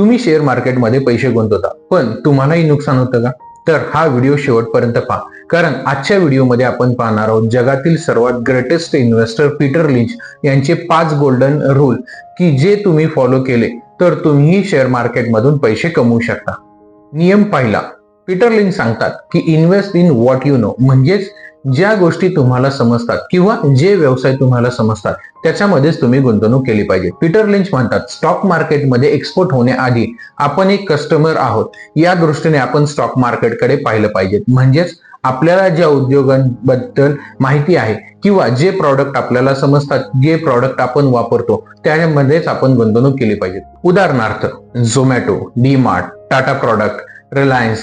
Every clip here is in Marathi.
तुम्ही शेअर मार्केटमध्ये पैसे गुंतवता. पण तुम्हालाही नुकसान होतं का? तर हा व्हिडिओ शेवटपर्यंत पहा. कारण आजच्या व्हिडिओमध्ये आपण पाहणार आहोत जगातील सर्वात ग्रेटेस्ट इन्व्हेस्टर पीटर लिंच यांचे पाच गोल्डन रूल की जे तुम्ही फॉलो केले तर तुम्ही शेअर मार्केटमधून पैसे कमवू शकता. नियम पहिला पीटर लिंच सांगतात की invest in what you know म्हणजेच ज्या गोष्टी तुम्हाला समजतात किंवा जे व्यवसाय तुम्हाला समजतात त्याच्यामध्येच तुम्ही गुंतवणूक केली पाहिजे. पीटर लिंच म्हणतात स्टॉक मार्केटमध्ये एक्सपोर्ट होण्याआधी आपण एक कस्टमर आहोत. या दृष्टीने आपण स्टॉक मार्केटकडे पाहिलं पाहिजे. म्हणजेच आपल्याला ज्या उद्योगांबद्दल माहिती आहे किंवा जे प्रॉडक्ट आपल्याला समजतात जे प्रॉडक्ट आपण वापरतो त्यामध्येच आपण गुंतवणूक केली पाहिजे. उदाहरणार्थ Zomato DMart Tata product Reliance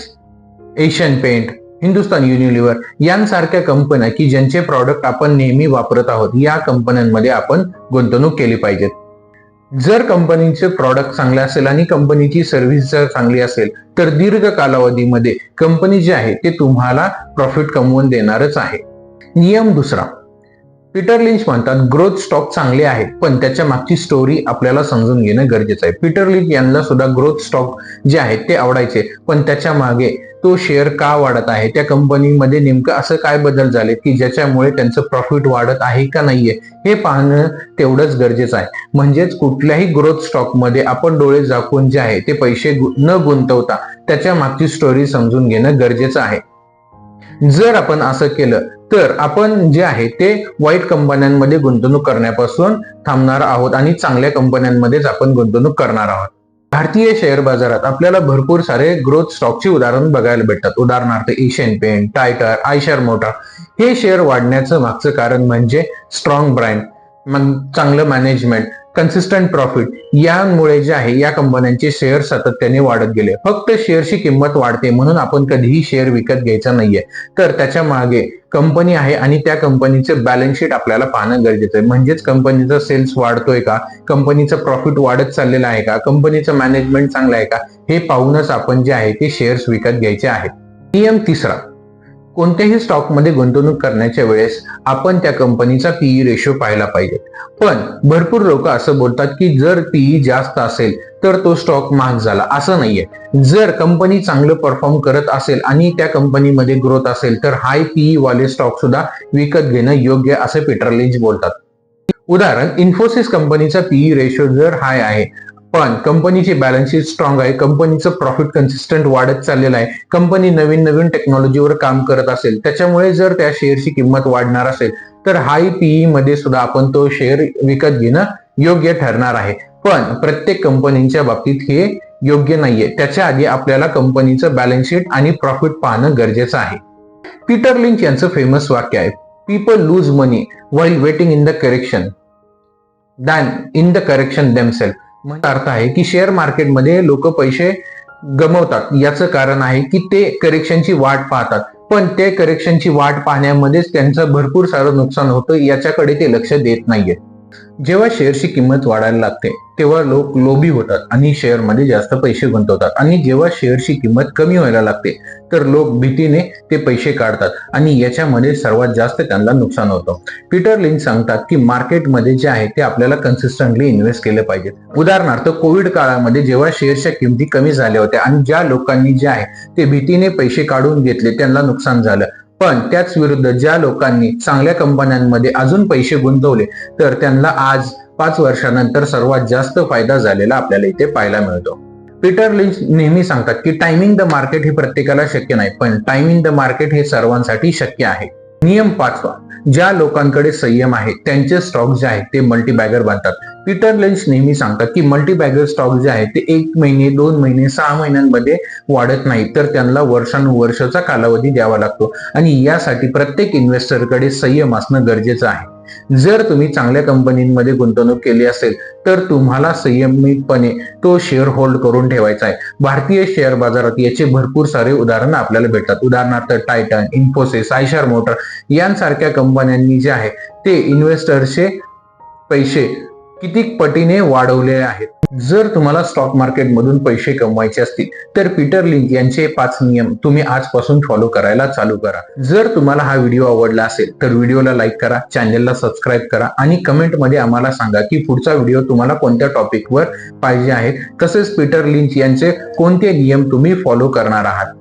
Asian paint Hindustan Unilever यांसारख्या कंपन्या की ज्यांचे प्रॉडक्ट आपण नेहमी वापरत आहोत या कंपन्यांमध्ये आपण गुंतवणूक केली पाहिजेत. जर कंपनीचे प्रॉडक्ट चांगले असेल आणि कंपनीची सर्व्हिस जर चांगली असेल तर दीर्घ कालावधीमध्ये कंपनी जी आहे ते तुम्हाला प्रॉफिट कमवून देणारच आहे. नियम दुसरा. पीटर लिंच म्हणतात ग्रोथ स्टॉक चांगले आहे पण त्याच्या मागची स्टोरी आपल्याला समजून घेणं गरजेचं आहे. पीटर लिंच यांना सुद्धा ग्रोथ स्टॉक जे आहेत ते आवडायचे पण त्याच्यामागे तो शेअर का वाढत आहे? त्या कंपनीमध्ये नेमकं असं काय बदल झाले की ज्याच्यामुळे त्यांचं प्रॉफिट वाढत आहे का नाहीये? हे पाहणं तेवढंच गरजेचं आहे. म्हणजेच कुठल्याही ग्रोथ स्टॉकमध्ये आपण डोळे झाकून जे आहे ते पैसे न गुंतवता त्याच्या मागची स्टोरी समजून घेणं गरजेचं आहे. जर आपण असं केलं तर आपण जे आहे ते वाईट कंपन्यांमध्ये गुंतवणूक करण्यापासून थांबणार आहोत आणि चांगल्या कंपन्यांमध्येच आपण गुंतवणूक करणार आहोत. भारतीय शेअर बाजारात आपल्याला भरपूर सारे ग्रोथ स्टॉकची उदाहरण बघायला भेटतात. उदाहरणार्थ Asian paint titre Eicher motor हे शेअर वाढण्याचं मागचं कारण म्हणजे स्ट्रॉंग ब्रँड मग चांगलं मॅनेजमेंट कन्सिस्टंट प्रॉफिट यामुळे जे आहे या कंपन्यांचे शेअर सातत्याने वाढत गेले. फक्त शेअरची किंमत वाढते म्हणून आपण कधीही शेअर विकत घ्यायचा नाहीये. तर त्याच्यामागे कंपनी आहे आणि त्या कंपनीचे बॅलन्स शीट आपल्याला पाहणं गरजेचं आहे. म्हणजेच कंपनीचा सेल्स वाढतोय का? कंपनीचं प्रॉफिट वाढत चाललेलं आहे का? कंपनीचं मॅनेजमेंट चांगलं आहे का? हे पाहूनच आपण जे आहे ते शेअर्स विकत घ्यायचे आहेत. नियम तिसरा. कोणत्याही स्टॉकमध्ये गुंतवणूक करण्याच्या वेळेस आपण त्या कंपनीचा पीई रेशो पाहायला पाहिजे. पण भरपूर लोक असं बोलतात की जर पीई जास्त असेल तर तो स्टॉक महाग झाला. असं नाहीये. जर कंपनी चांगलं परफॉर्म करत असेल आणि त्या कंपनीमध्ये ग्रोथ असेल तर हाय पीई वाले स्टॉक सुद्धा विकत घेणं योग्य असे पीटर लिंच बोलतात. उदाहरण इन्फोसिस कंपनीचा पीई रेशो जर हाय आहे पण कंपनीची बॅलन्स शीट स्ट्रॉंग आहे. कंपनीचं प्रॉफिट कन्सिस्टंट वाढत चाललेलं आहे. कंपनी नवीन नवीन टेक्नॉलॉजीवर काम करत असेल. त्याच्यामुळे जर त्या शेअरची किंमत वाढणार असेल तर हाय पीई मध्ये सुद्धा आपण तो शेअर विकत घेणं योग्य ठरणार आहे. पण प्रत्येक कंपनीच्या बाबतीत हे योग्य नाहीये. त्याच्या आधी आपल्याला कंपनीचं बॅलन्स शीट आणि प्रॉफिट पाहणं गरजेचं आहे. पीटर लिंच यांचं फेमस वाक्य आहे. People lose money while waiting in the correction than in the correction themselves म्हणजे अर्थ आहे की शेअर मार्केटमध्ये लोक पैसे गमवतात. याचं कारण आहे की ते करेक्शनची वाट पाहतात. पण ते करेक्शनची वाट पाहण्यामध्येच त्यांचं भरपूर सारं नुकसान होतं याच्याकडे ते लक्ष देत नाहीये जेव्हा शेअरची किंमत वाढायला लागते तेव्हा लोक लोभी होतात आणि शेअरमध्ये जास्त पैसे गुंतवतात. आणि जेव्हा शेअरची किंमत कमी व्हायला लागते तर लोक भीतीने ते पैसे काढतात आणि याच्यामध्ये सर्वात जास्त त्यांना नुकसान होतं. पीटर लिन सांगतात की मार्केटमध्ये जे आहे ते आपल्याला कन्सिस्टंटली इन्व्हेस्ट केले पाहिजे. उदाहरणार्थ कोविड काळामध्ये जेव्हा शेअरच्या किमती कमी झाल्या होत्या आणि ज्या लोकांनी जे आहे ते भीतीने पैसे काढून घेतले त्यांना नुकसान झालं. पण त्याच विरुद्ध ज्या लोकांनी चांगल्या कंपन्यांमध्ये अजून पैसे गुंतवले तर त्यांना आज पाच वर्षानंतर सर्वात जास्त फायदा झालेला आपल्याला इथे पाहायला मिळतो. पीटर लिंच नेहमी सांगतात की टायमिंग द मार्केट हे प्रत्येकाला शक्य नाही पण टायमिंग द मार्केट हे सर्वांसाठी शक्य आहे. नियम पाचवा ज्या लोकांकडे संयम आहे त्यांचे स्टॉक जे आहेत ते मल्टीबॅगर बनतात. पीटर लेन्स नेहमी सांगतात की मल्टीबॅगर स्टॉक जे आहे ते एक महिने दोन महिने सहा महिन्यांमध्ये वाढत नाही तर त्यांना वर्षानुवर्षाचा कालावधी द्यावा लागतो. आणि यासाठी प्रत्येक इन्व्हेस्टरकडे संयम असणं गरजेचं आहे. जर तुम्ही चांगल्या कंपनीमध्ये गुंतवणूक केली असेल तर तुम्हाला संयमितपणे तो शेअर होल्ड करून ठेवायचा आहे. भारतीय शेअर बाजारात याचे भरपूर सारे उदाहरण आपल्याला भेटतात. उदाहरणार्थ टायटन इन्फोसिस आयशर मोटर यांसारख्या कंपन्यांनी जे आहे ते इन्व्हेस्टरचे पैसे किती पटीने वाढवले आहेत? जर तुम्हाला स्टॉक मार्केट मधून पैसे कमवायचे असतील तर पीटर लिंक यांचे पाच नियम तुम्ही आजपासून फॉलो करायला चालू करा. जर तुम्हाला हा व्हिडिओ आवडला असेल तर व्हिडिओला लाईक करा चॅनलला सबस्क्राईब करा आणि कमेंटमध्ये आम्हाला सांगा की पुढचा व्हिडिओ तुम्हाला कोणत्या टॉपिकवर पाहिजे आहे. तसेच पीटर लिंच यांचे कोणते नियम तुम्ही फॉलो करणार आहात?